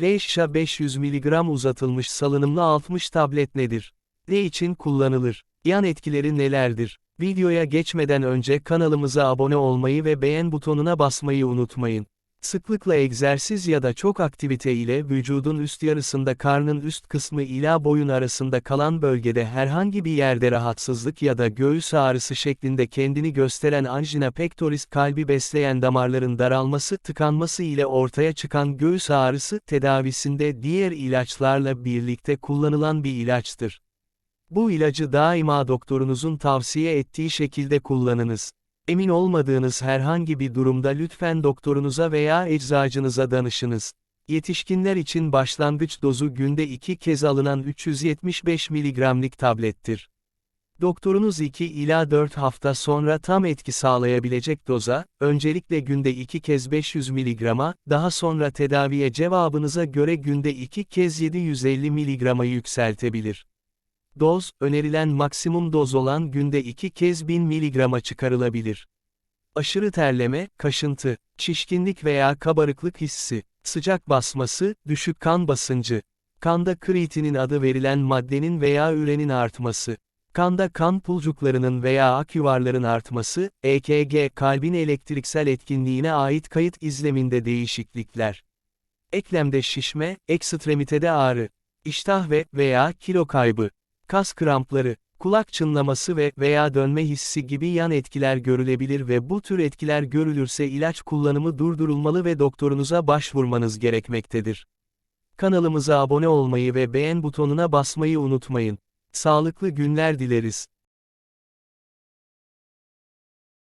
Leşa 500 mg uzatılmış salınımlı 60 tablet nedir? Ne için kullanılır? Yan etkileri nelerdir? Videoya geçmeden önce kanalımıza abone olmayı ve beğen butonuna basmayı unutmayın. Sıklıkla egzersiz ya da çok aktivite ile vücudun üst yarısında karnın üst kısmı ila boyun arasında kalan bölgede herhangi bir yerde rahatsızlık ya da göğüs ağrısı şeklinde kendini gösteren angina pectoris kalbi besleyen damarların daralması, tıkanması ile ortaya çıkan göğüs ağrısı tedavisinde diğer ilaçlarla birlikte kullanılan bir ilaçtır. Bu ilacı daima doktorunuzun tavsiye ettiği şekilde kullanınız. Emin olmadığınız herhangi bir durumda lütfen doktorunuza veya eczacınıza danışınız. Yetişkinler için başlangıç dozu günde 2 kez alınan 375 mg'lik tablettir. Doktorunuz 2 ila 4 hafta sonra tam etki sağlayabilecek doza, öncelikle günde 2 kez 500 mg'a, daha sonra tedaviye cevabınıza göre günde 2 kez 750 mg'a yükseltebilir. Doz, önerilen maksimum doz olan günde 2 kez 1000 mg'a çıkarılabilir. Aşırı terleme, kaşıntı, şişkinlik veya kabarıklık hissi, sıcak basması, düşük kan basıncı, kanda kreatinin adı verilen maddenin veya ürenin artması, kanda kan pulcuklarının veya ak yuvarların artması, EKG kalbin elektriksel etkinliğine ait kayıt izleminde değişiklikler. Eklemde şişme, ekstremitede ağrı, iştah ve veya kilo kaybı, kas krampları, kulak çınlaması ve veya dönme hissi gibi yan etkiler görülebilir ve bu tür etkiler görülürse ilaç kullanımı durdurulmalı ve doktorunuza başvurmanız gerekmektedir. Kanalımıza abone olmayı ve beğen butonuna basmayı unutmayın. Sağlıklı günler dileriz.